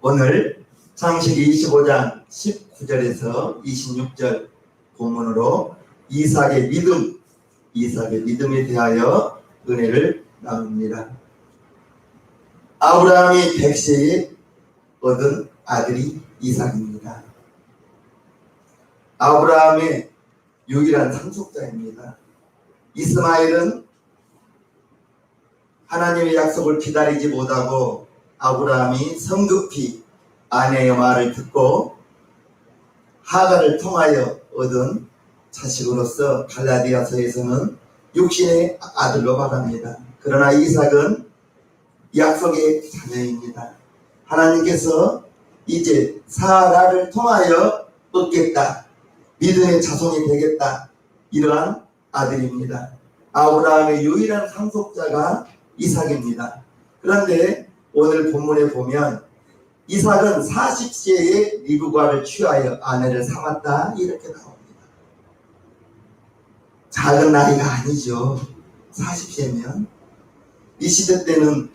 오늘 창세기 25장 19절에서 26절 본문으로 이삭의 믿음, 이삭의 믿음에 대하여 은혜를 나눕니다. 아브라함이 백세에 얻은 아들이 이삭입니다. 아브라함의 유일한 상속자입니다. 이스마엘은 하나님의 약속을 기다리지 못하고 아브라함이 성급히 아내의 말을 듣고 하가를 통하여 얻은 자식으로서 갈라디아서에서는 육신의 아들로 말합니다. 그러나 이삭은 약속의 자녀입니다. 하나님께서 이제 사라를 통하여 얻겠다. 믿음의 자손이 되겠다. 이러한 아들입니다. 아브라함의 유일한 상속자가 이삭입니다. 그런데 오늘 본문에 보면 이삭은 40세에 리브가를 취하여 아내를 삼았다 이렇게 나옵니다. 작은 나이가 아니죠. 40세면 이 시대 때는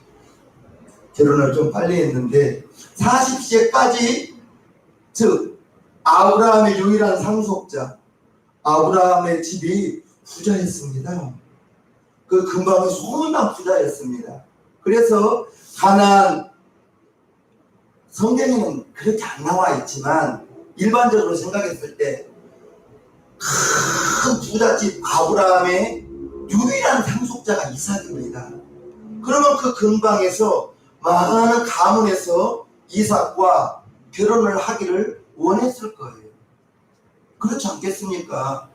결혼을 좀 빨리 했는데 40세까지 즉 아브라함의 유일한 상속자 아브라함의 집이 부자였습니다. 그 근방이 소문난 부자였습니다. 그래서 가난 성경에는 그렇게 안 나와 있지만 일반적으로 생각했을 때 큰 부잣집 아브라함의 유일한 상속자가 이삭입니다. 그러면 그 근방에서 많은 가문에서 이삭과 결혼을 하기를 원했을 거예요. 그렇지 않겠습니까?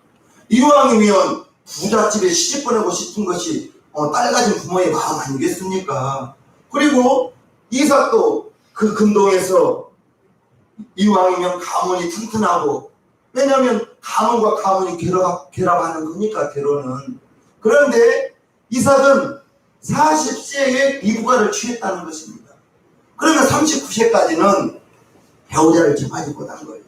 이왕이면 부잣집에 시집 보내고 싶은 것이 어, 딸 가진 부모의 마음 아니겠습니까? 그리고 이삭도 그 근동에서 이왕이면 가문이 튼튼하고 왜냐하면 가문과 가문이 결합, 결합하는 거니까 결혼은 그런데 이삭은 40세에 미국가를 취했다는 것입니다. 그러면 39세까지는 배우자를 정하지 못한 거예요.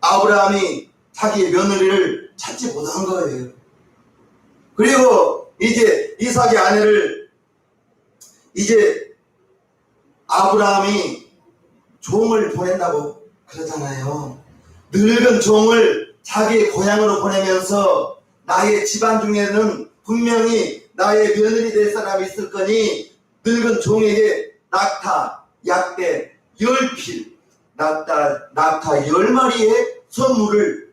아브라함이 자기의 며느리를 찾지 못한 거예요. 그리고 이제 이삭의 아내를 이제 아브라함이 종을 보낸다고 그러잖아요. 늙은 종을 자기의 고향으로 보내면서 나의 집안 중에는 분명히 나의 며느리 될 사람이 있을 거니 늙은 종에게 낙타, 약대, 열필, 낙타, 낙타 열 마리의 선물을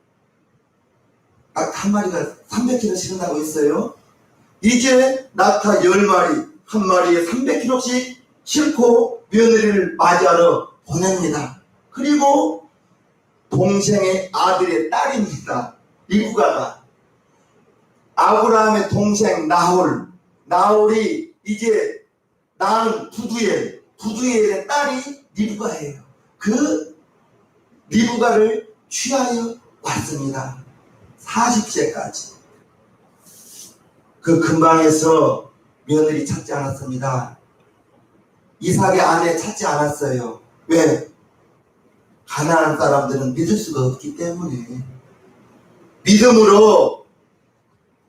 낙타 한 마리가 300kg 싣는다고 했어요. 이제 낙타 열 마리, 한 마리에 300kg씩 싣고 며느리를 맞이하러 보냅니다. 그리고 동생의 아들의 딸입니다. 리브가가 아브라함의 동생 나홀, 나홀이 이제 낳은 부두엘, 부두엘의 딸이 리브가예요. 그 리브가를 취하여 왔습니다. 40세까지. 그 근방에서 며느리 찾지 않았습니다. 이삭의 아내 찾지 않았어요. 왜? 가난한 사람들은 믿을 수가 없기 때문에 믿음으로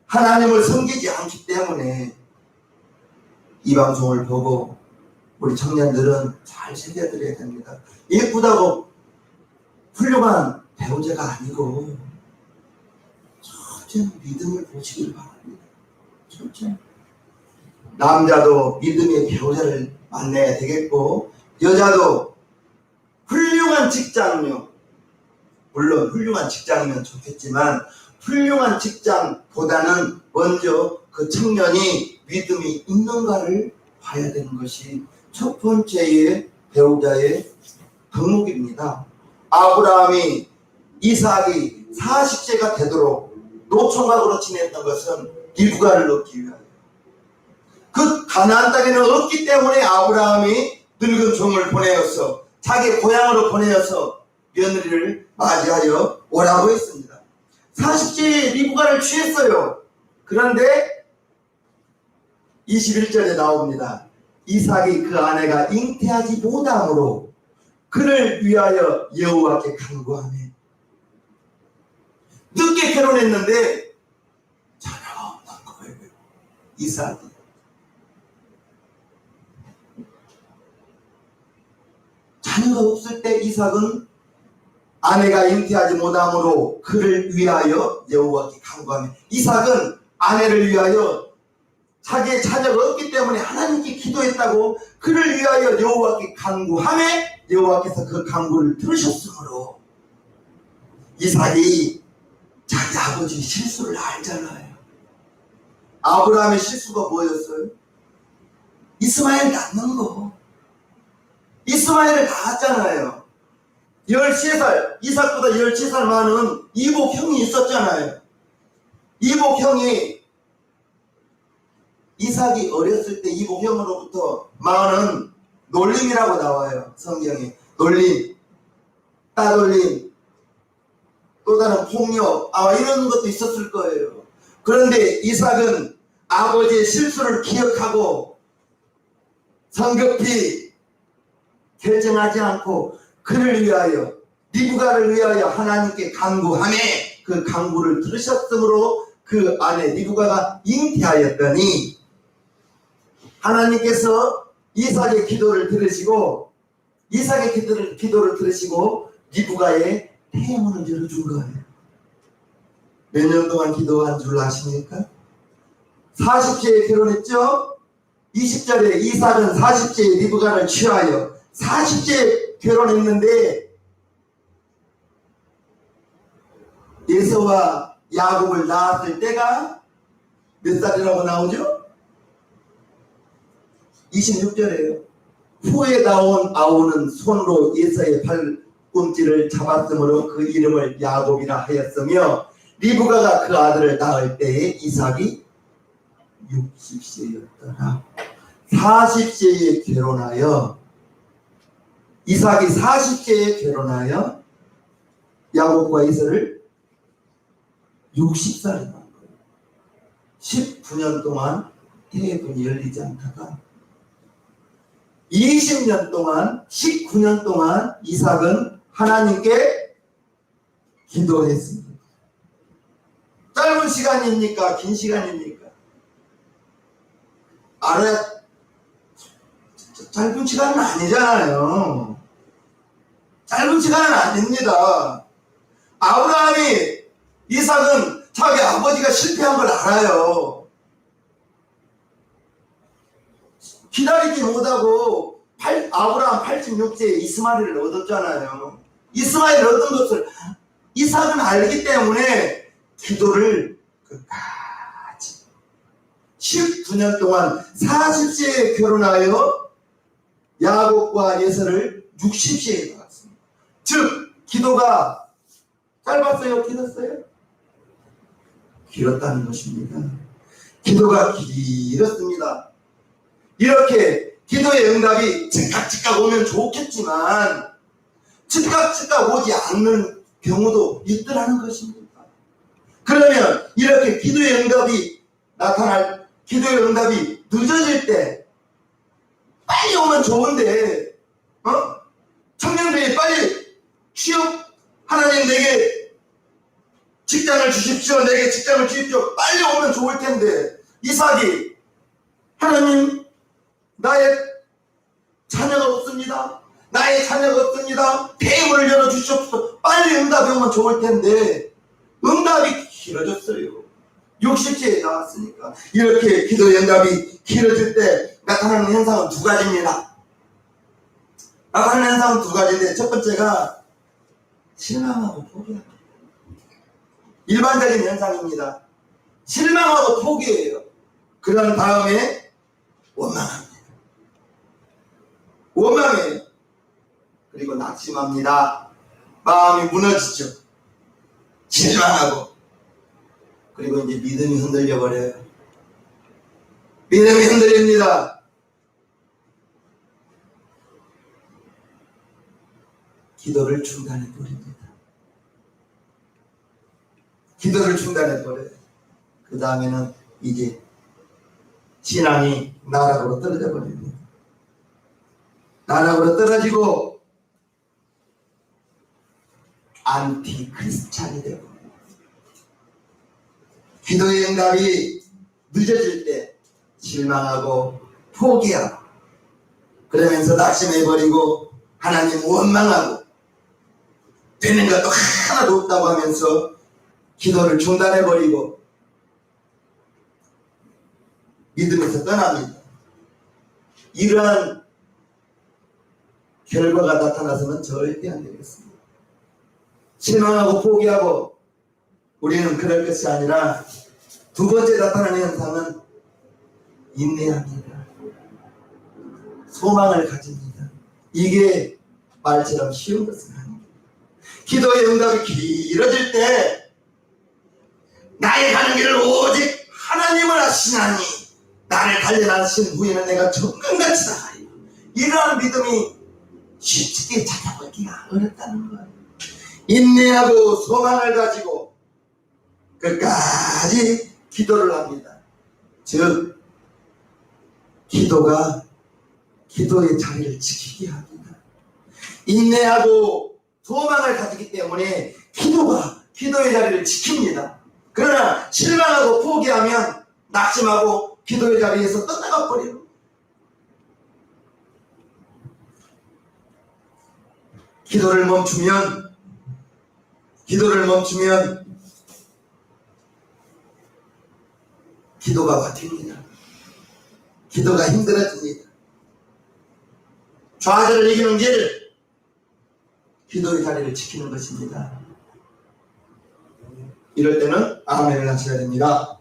하나님을 섬기지 않기 때문에 이 방송을 보고 우리 청년들은 잘 챙겨드려야 됩니다. 예쁘다고 훌륭한 배우자가 아니고 첫째 믿음을 보시길 바랍니다. 첫째 남자도 믿음의 배우자를 만나야 되겠고 여자도 훌륭한 직장요 물론 훌륭한 직장이면 좋겠지만 훌륭한 직장보다는 먼저 그 청년이 믿음이 있는가를 봐야 되는 것이 첫 번째의 배우자의 덕목입니다. 아브라함이 이삭이 40세가 되도록 노총각으로 지냈던 것은 리브가를 얻기 위하여 그 가나안 땅에는 없기 때문에 아브라함이 늙은 종을 보내어서 자기 고향으로 보내어서 며느리를 맞이하여 오라고 했습니다. 40세에 리브가를 취했어요. 그런데 21절에 나옵니다. 이삭이 그 아내가 잉태하지 못함으로 그를 위하여 여호와께 간구하네. 늦게 결혼했는데 자녀가 없는 거예요. 이삭이. 자녀가 없을 때 이삭은 아내가 잉태하지 못함으로 그를 위하여 여호와께 간구하며 이삭은 아내를 위하여 자기의 자녀가 없기 때문에 하나님께 기도했다고 그를 위하여 여호와께 간구하매 여호와께서 그 간구를 들으셨으므로 이삭이 자기 아버지 실수를 알잖아요. 아브라함의 실수가 뭐였어요? 이스마엘 낳는 거. 이스마엘을 낳았잖아요. 13살, 이삭보다 13살 많은 이복 형이 있었잖아요. 이복 형이 이삭이 어렸을 때 이복 형으로부터 많은 놀림이라고 나와요. 성경에. 놀림, 따돌림, 또 다른 폭력, 아, 이런 것도 있었을 거예요. 그런데 이삭은 아버지의 실수를 기억하고 성급히 결정하지 않고 그를 위하여 리브가를 위하여 하나님께 간구하매 그 간구를 들으셨으므로 그 아내 리브가가 잉태하였더니 하나님께서 이삭의 기도를 들으시고 이삭의 기도를, 기도를 들으시고 리브가의 태문을 열어준 거예요. 몇 년 동안 기도한 줄 아십니까? 40세에 결혼했죠? 20절에 이삭은 40세에 리브가를 취하여 40세에 결혼했는데 예서와 야곱을 낳았을 때가 몇 살이라고 나오죠? 26절에요. 후에 나온 아우는 손으로 예서의 발꿈치를 잡았으므로 그 이름을 야곱이라 하였으며 리브가가 그 아들을 낳을 때에 이삭이 60세였더라. 40세에 결혼하여 이삭이 40세에 결혼하여 야곱과 이스를 60살에 낳은 거예요. 19년 동안 태분이 열리지 않다가 20년 동안 19년 동안 이삭은 하나님께 기도했습니다. 짧은 시간입니까? 긴 시간입니까? 알아야 짧은 시간은 아니잖아요. 짧은 시간은 아닙니다. 아브라함이 이삭은 자기 아버지가 실패한 걸 알아요. 기다리지 못하고 팔- 아브라함 86세에 이스마엘을 얻었잖아요. 이스마엘을 얻은 것을 이삭은 알기 때문에 기도를 끝까지 19년 동안 40세에 결혼하여 야곱과 예서를 60세에 낳았습니다. 즉 기도가 짧았어요? 길었어요? 길었다는 것입니다. 기도가 길었습니다. 이렇게 기도의 응답이 즉각 즉각 오면 좋겠지만 즉각 즉각 오지 않는 경우도 있더라는 것입니다. 그러면 이렇게 기도의 응답이 나타날 기도의 응답이 늦어질 때 빨리 오면 좋은데 어? 청년들이 빨리 취업 하나님 내게 직장을 주십시오. 내게 직장을 주십시오. 빨리 오면 좋을 텐데. 이삭이 하나님 나의 자녀가 없습니다. 나의 자녀가 없습니다. 대문을 열어 주시옵소서 빨리 응답이 오면 좋을 텐데. 응답이 길어졌어요. 60세에 나왔으니까. 이렇게 기도의 응답이 길어질 때 나타나는 현상은 두 가지입니다. 나타나는 현상은 두 가지인데 첫 번째가 실망하고 포기합니다 일반적인 현상입니다. 실망하고 포기해요. 그런 다음에 원망합니다. 원망해요 그리고 낙심합니다. 마음이 무너지죠. 실망하고. 그리고 이제 믿음이 흔들려 버려요. 믿음이 흔들립니다. 기도를 중단해 버립니다. 기도를 중단해 버려요. 그 다음에는 이제 신앙이 나락으로 떨어져 버립니다. 나락으로 떨어지고 안티 크리스찬이 되고 기도의 응답이 늦어질 때 실망하고 포기하고 그러면서 낙심해버리고 하나님 원망하고 되는 것도 하나도 없다고 하면서 기도를 중단해버리고 믿음에서 떠납니다. 이러한 결과가 나타나서는 절대 안 되겠습니다. 실망하고 포기하고 우리는 그럴 것이 아니라 두 번째 나타나는 현상은 인내합니다. 소망을 가집니다. 이게 말처럼 쉬운 것은 아닙니다. 기도의 응답이 길어질 때 나의 가는 길을 오직 하나님을 아시나니 나를 달려나신 후에는 내가 정금같이 나가리라. 이러한 믿음이 쉽게 찾아보기가 어렵다는 거예요. 인내하고 소망을 가지고 끝까지 기도를 합니다. 즉 기도가 기도의 자리를 지키게 합니다. 인내하고 소망을 가지기 때문에 기도가 기도의 자리를 지킵니다. 그러나 실망하고 포기하면 낙심하고 기도의 자리에서 떠나가 버려요. 기도를 멈추면 기도를 멈추면 기도가 버팁니다. 기도가 힘들어집니다. 좌절을 이기는 길 기도의 자리를 지키는 것입니다. 이럴 때는 아멘을 하셔야 됩니다.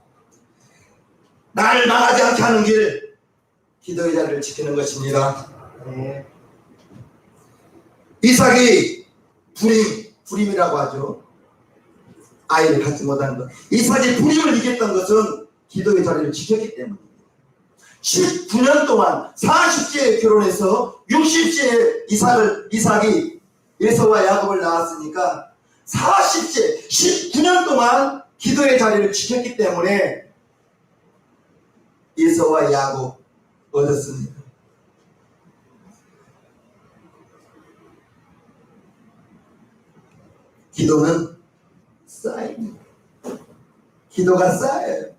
나를 망하지 않게 하는 길 기도의 자리를 지키는 것입니다. 이삭이 불임, 불임이라고 하죠. 아이를 갖지 못하는 것. 이삭이 불임을 이겼던 것은 기도의 자리를 지켰기 때문입니다. 19년 동안 40세에 결혼해서 60세에 이삭을, 이삭이 에서와 야곱을 낳았으니까 40세, 19년 동안 기도의 자리를 지켰기 때문에 에서와 야곱 얻었습니다. 기도는 쌓입니다. 기도가 쌓여요.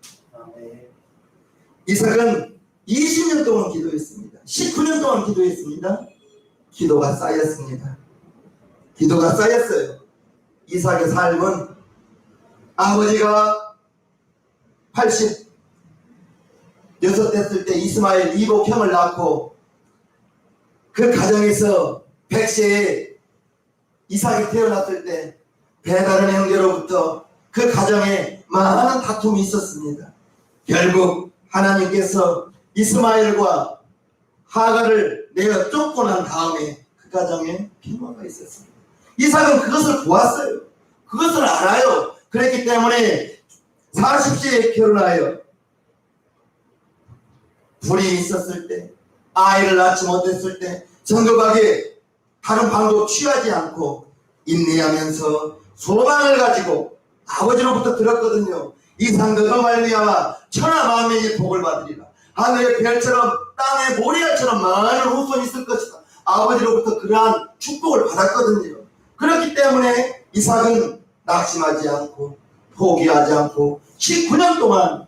이삭은 20년 동안 기도했습니다. 19년 동안 기도했습니다. 기도가 쌓였습니다. 기도가 쌓였어요. 이삭의 삶은 아버지가 80 여섯 됐을 때 이스마엘 이복 형을 낳고 그 가정에서 백세에 이삭이 태어났을 때 배다른 형제로부터 그 가정에 많은 다툼이 있었습니다. 결국 하나님께서 이스마엘과 하가를 내어 쫓고 난 다음에 그 가정에 평화가 있었습니다. 이삭은 그것을 보았어요. 그것을 알아요. 그랬기 때문에 40세에 결혼하여 불이 있었을 때, 아이를 낳지 못했을 때, 정급하게 다른 방법 취하지 않고 인내하면서 소망을 가지고 아버지로부터 들었거든요. 이 상대가 말미암아 천하 만민이 복을 받으리라. 하늘의 별처럼 땅의 모리알처럼 많은 후손이 있을 것이다. 아버지로부터 그러한 축복을 받았거든요. 그렇기 때문에 이삭은 낙심하지 않고 포기하지 않고 19년 동안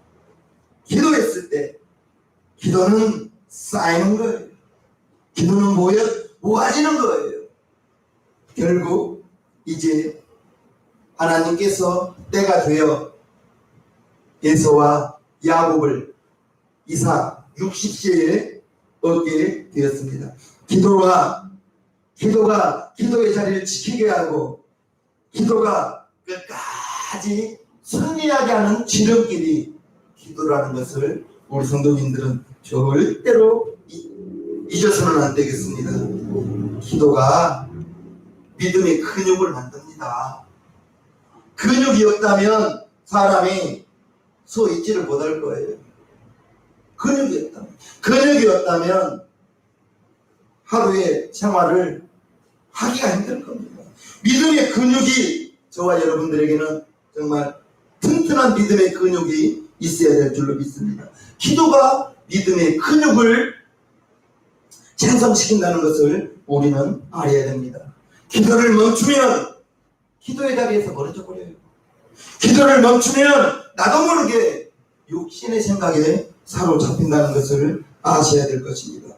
기도했을 때 기도는 쌓이는 거예요. 기도는 모여 모아지는 거예요. 결국 이제 하나님께서 때가 되어 에서와 야곱을 이삭 60세에 얻게 되었습니다. 기도가 기도가 기도의 자리를 지키게 하고 기도가 끝까지 승리하게 하는 지름길이 기도라는 것을 우리 성도님들은 절대로 이- 잊어서는 안 되겠습니다. 기도가 믿음의 근육을 만듭니다. 근육이 없다면 사람이 서 있지를 못할 거예요. 근육이 없다면. 근육이 없다면 하루의 생활을 하기가 힘들 겁니다. 믿음의 근육이 저와 여러분들에게는 정말 튼튼한 믿음의 근육이 있어야 될 줄로 믿습니다. 기도가 믿음의 근육을 생성시킨다는 것을 우리는 알아야 됩니다. 기도를 멈추면 기도의 자리에서 멀어져 버려요. 기도를 멈추면 나도 모르게 육신의 생각에 사로잡힌다는 것을 아셔야 될 것입니다.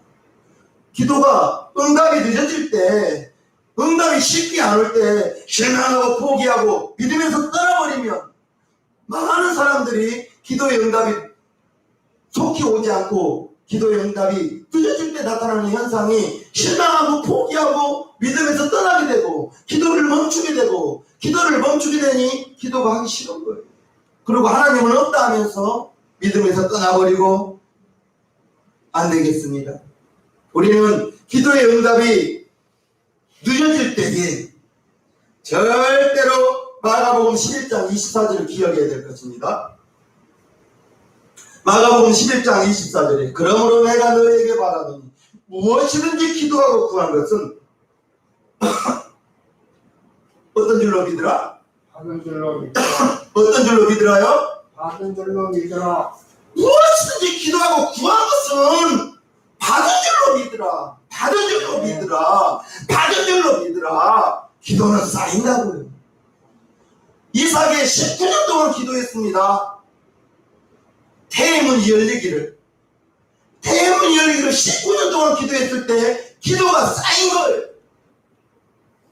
기도가 응답이 늦어질 때, 응답이 쉽게 안 올 때, 실망하고 포기하고 믿으면서 떠나버리면 많은 사람들이 기도의 응답이 속히 오지 않고 기도의 응답이 늦어질 때 나타나는 현상이 실망하고 포기하고 믿음에서 떠나게 되고 기도를 멈추게 되고 기도를 멈추게 되니 기도가 하기 싫은 거예요. 그리고 하나님은 없다 하면서 믿음에서 떠나버리고 안 되겠습니다. 우리는 기도의 응답이 늦어질 때에 절대로 마가복음 11장 24절을 기억해야 될 것입니다. 마가복음 11장 24절에 그러므로 내가 너에게 바라더니 무엇이든지 기도하고 구한 것은 어떤 줄로 믿으라? 받은 줄로 믿더라. 어떤 줄로 믿으라요? 받은 줄로 믿더라. 무엇이든지 기도하고 구한 것은 받은 줄로 믿으라. 받은 줄로 믿으라. 받은 줄로 믿으라. 기도는 쌓인다고요. 이삭이 19년 동안 기도했습니다. 태문이 열리기를. 태문이 열리기를 19년 동안 기도했을 때 기도가 쌓인 거예요.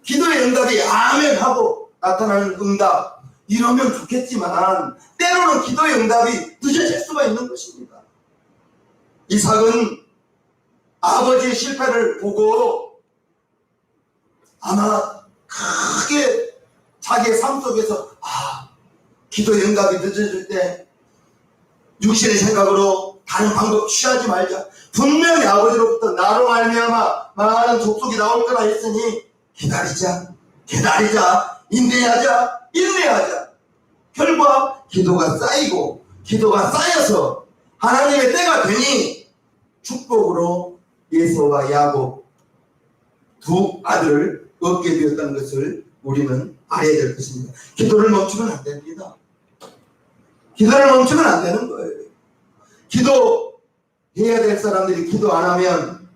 기도의 응답이 아멘 하고 나타나는 응답. 이러면 좋겠지만 때로는 기도의 응답이 늦어질 수가 있는 것입니다. 이삭은 아버지의 실패를 보고 아마 크게 자기의 삶 속에서 아 기도의 응답이 늦어질 때 육신의 생각으로 다른 방법 취하지 말자. 분명히 아버지로부터 나로 말미암아 많은 족속이 나올 거라 했으니 기다리자, 기다리자, 인내하자, 인내하자. 결과 기도가 쌓이고 기도가 쌓여서 하나님의 때가 되니 축복으로 예수와 야곱 두 아들을 얻게 되었다는 것을 우리는 알아야 될 것입니다. 기도를 멈추면 안 됩니다. 기도를 멈추면 안 되는 거예요. 기도해야 될 사람들이 기도 안 하면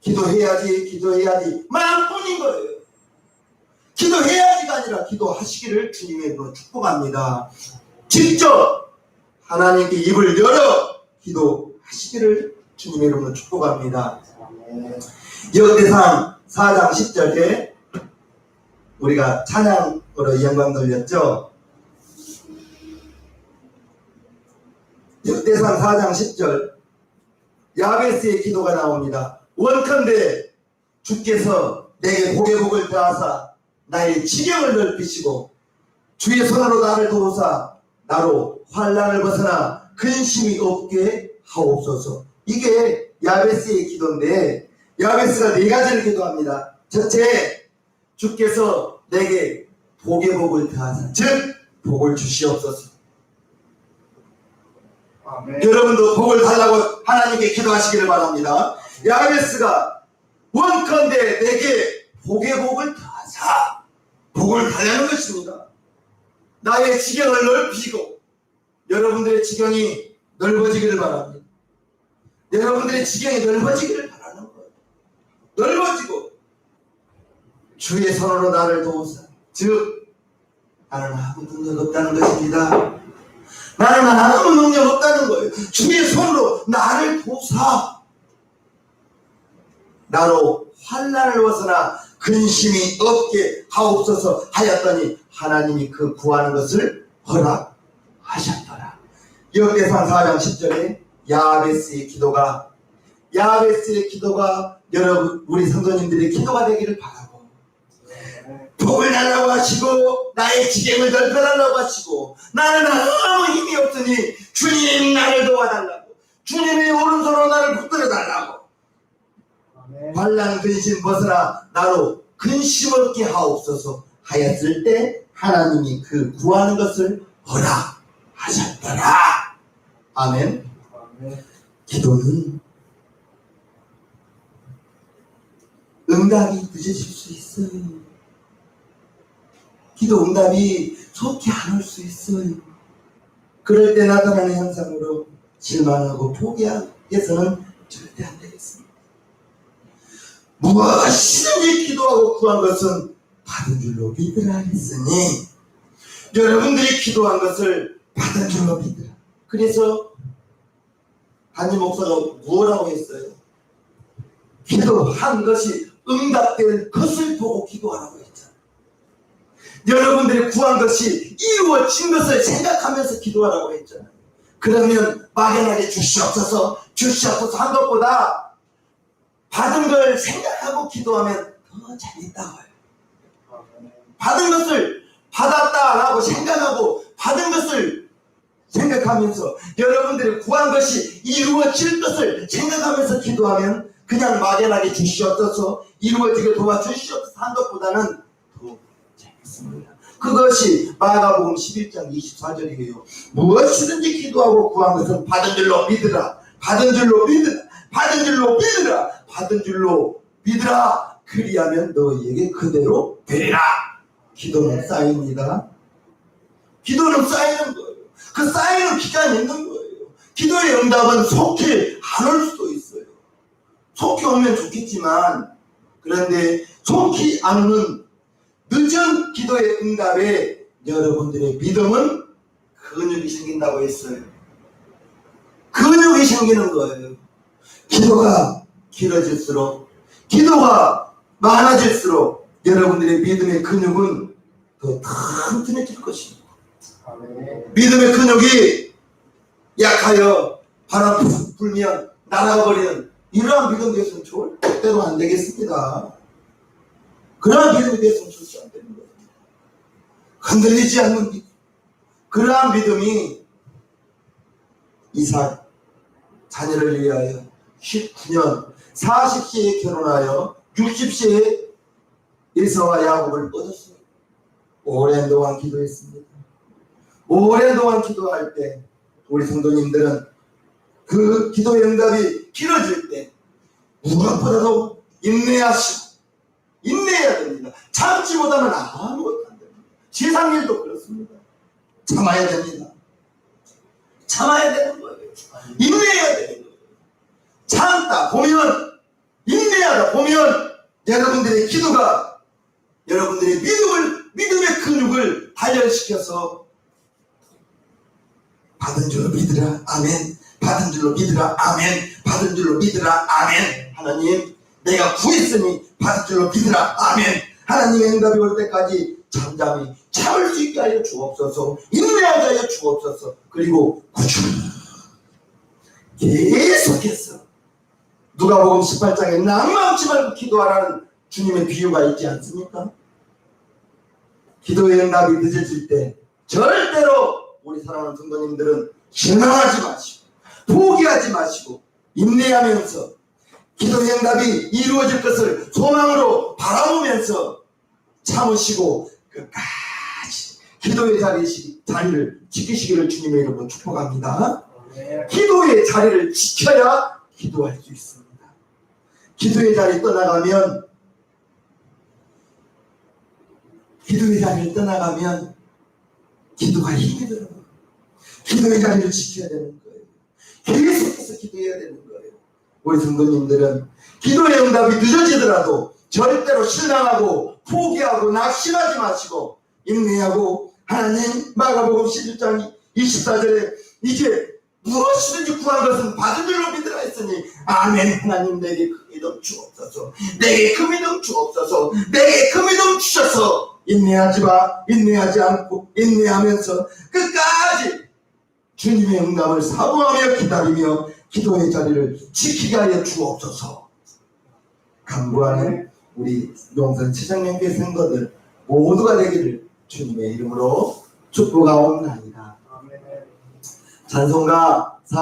기도해야지, 기도해야지 마음뿐인 거예요. 기도해야지가 아니라 기도하시기를 주님의 이름으로 축복합니다. 직접 하나님께 입을 열어 기도하시기를 주님의 이름으로 축복합니다. 역대상 4장 10절에 우리가 찬양으로 영광 돌렸죠. 역대상 4장 10절 야베스의 기도가 나옵니다. 원컨대 주께서 내게 고개복을 더하사 나의 지경을 넓히시고 주의 손으로 나를 도우사 나로 환란을 벗어나 근심이 없게 하옵소서. 이게 야베스의 기도인데 야베스가 네 가지를 기도합니다. 첫째, 주께서 내게 복의 복을 더하사 즉 복을 주시옵소서. 아멘. 여러분도 복을 달라고 하나님께 기도하시기를 바랍니다. 야베스가 원컨대 내게 복의 복을 더하사 복을 달라는 것입니다. 나의 지경을 넓히고 여러분들의 지경이 넓어지기를 바랍니다. 여러분들의 지경이 넓어지기를 바라는 거예요. 넓어지고 주의 손으로 나를 도우사 즉 나는 아무 능력 없다는 것입니다. 나는 아무 능력 없다는 거예요. 주의 손으로 나를 도우사 나로 환란을 벗어나 근심이 없게 하옵소서 하였더니 하나님이 그 구하는 것을 허락하셨더라. 역대상 4장 10절에 야베스의 기도가 야베스의 기도가 여러분 우리 성도님들의 기도가 되기를 바라고 복을 달라고 하시고 나의 지경을 넓혀달라고 하시고 나는 아무 힘이 없으니 주님 나를 도와달라고 주님의 오른손으로 나를 붙들어 달라고 아멘. 반란 근심 벗어나 나로 근심 없게 하옵소서 하였을 때 하나님이 그 구하는 것을 허락하셨더라 아멘. 기도는 응답이 늦어질 수 있어요. 기도 응답이 속히 안 올 수 있어요. 그럴 때 나타나는 현상으로 실망하고 포기해서는 절대 안 되겠습니다. 무엇이든지 기도하고 구한 것은 받은 줄로 믿으라 했으니 여러분들이 기도한 것을 받은 줄로 믿으라. 그래서 한임 목사가 뭐라고 했어요? 기도한 것이 응답될 것을 보고 기도하라고 했잖아요. 여러분들이 구한 것이 이루어진 것을 생각하면서 기도하라고 했잖아요. 그러면 막연하게 주시옵소서, 주시옵소서 한 것보다 받은 걸 생각하고 기도하면 더 재밌다고요. 아멘. 받은 것을 받았다라고 생각하고 받은 것을 생각하면서 여러분들이 구한 것이 이루어질 것을 생각하면서 기도하면 그냥 막연하게 주시옵소서 이루어지게 도와주시옵소서 한 것보다는 더 재밌습니다. 그것이 마가복음 11장 24절이에요. 무엇이든지 기도하고 구한 것은 받은 줄로 믿으라. 받은 줄로 믿으라. 받은 줄로 믿으라. 받은 줄로 믿으라. 그리하면 너희에게 그대로 되리라. 기도는 쌓입니다. 기도는 쌓이는 거예요. 그 쌓이는 기간이 있는 거예요. 기도의 응답은 속히 안 올 수도 있어요. 속히 오면 좋겠지만, 그런데 속히 안 오는 늦은 기도의 응답에 여러분들의 믿음은 근육이 생긴다고 했어요. 근육이 생기는 거예요. 기도가 길어질수록, 기도가 많아질수록 여러분들의 믿음의 근육은 더 튼튼해질 것입니다. 믿음의 근육이 약하여 바람 푹 불면 날아버리는 이러한 믿음 되었으면 절대로 안 되겠습니다. 그러한 믿음이 되었으면 절대 안 되는 거예요. 흔들리지 않는 믿음. 그러한 믿음이 이삭 자녀를 위하여 19년 40세에 결혼하여 60세에 에서와 야곱을 얻었습니다. 오랜 동안 기도했습니다. 오랜 동안 기도할 때 우리 성도님들은 그 기도의 응답이 길어질 때 무엇보다도 인내하시고 인내해야 됩니다. 참지 못하면 아무것도 안 됩니다. 세상 일도 그렇습니다. 참아야 됩니다. 참아야 되는 거예요. 인내해야 되는 거예요. 참다 보면 인내하다 보면 여러분들의 기도가 여러분들의 믿음을 믿음의 근육을 단련시켜서 받은 줄로 믿으라. 아멘. 받은 줄로 믿으라. 아멘. 받은 줄로 믿으라. 아멘. 하나님 내가 구했으니 받은 줄로 믿으라. 아멘. 하나님의 응답이 올 때까지 잠잠히 참을 수 있게 하여 주옵소서. 인내하게 하여 주옵소서. 그리고 꾸준히 계속해서 누가복음 18장에 낭망치 말고 기도하라는 주님의 비유가 있지 않습니까? 기도의 응답이 늦어질 때 절대로 우리 사랑하는 성도님들은 실망하지 마시고 포기하지 마시고 인내하면서 기도의 응답이 이루어질 것을 소망으로 바라보면서 참으시고 끝까지 기도의 자리, 자리를 지키시기를 주님의 이름으로 축복합니다. 기도의 자리를 지켜야 기도할 수 있습니다. 기도의 자리 떠나가면 기도의 자리를 떠나가면 기도가 힘이 들어요. 기도의 자리를 지켜야 되는 거예요. 계속해서 기도해야 되는 거예요. 우리 성도님들은 기도의 응답이 늦어지더라도 절대로 실망하고 포기하고 낙심하지 마시고 인내하고 하나님 마가복음 11장 24절에 이제 무엇이든지 구한 것은 받은 줄로 믿으라 했으니 아멘 하나님 내게 그 믿음 주옵소서 내게 그 믿음 주옵소서 내게 그 믿음 주셔서 인내하지 마 인내하지 않고 인내하면서 끝까지 주님의 응답을 사모하며 기다리며 기도의 자리를 지키게 하여 주옵소서 간구하는 우리 용산 치장님께 생거들 모두가 되기를 주님의 이름으로 축복하옵나이다. 찬송가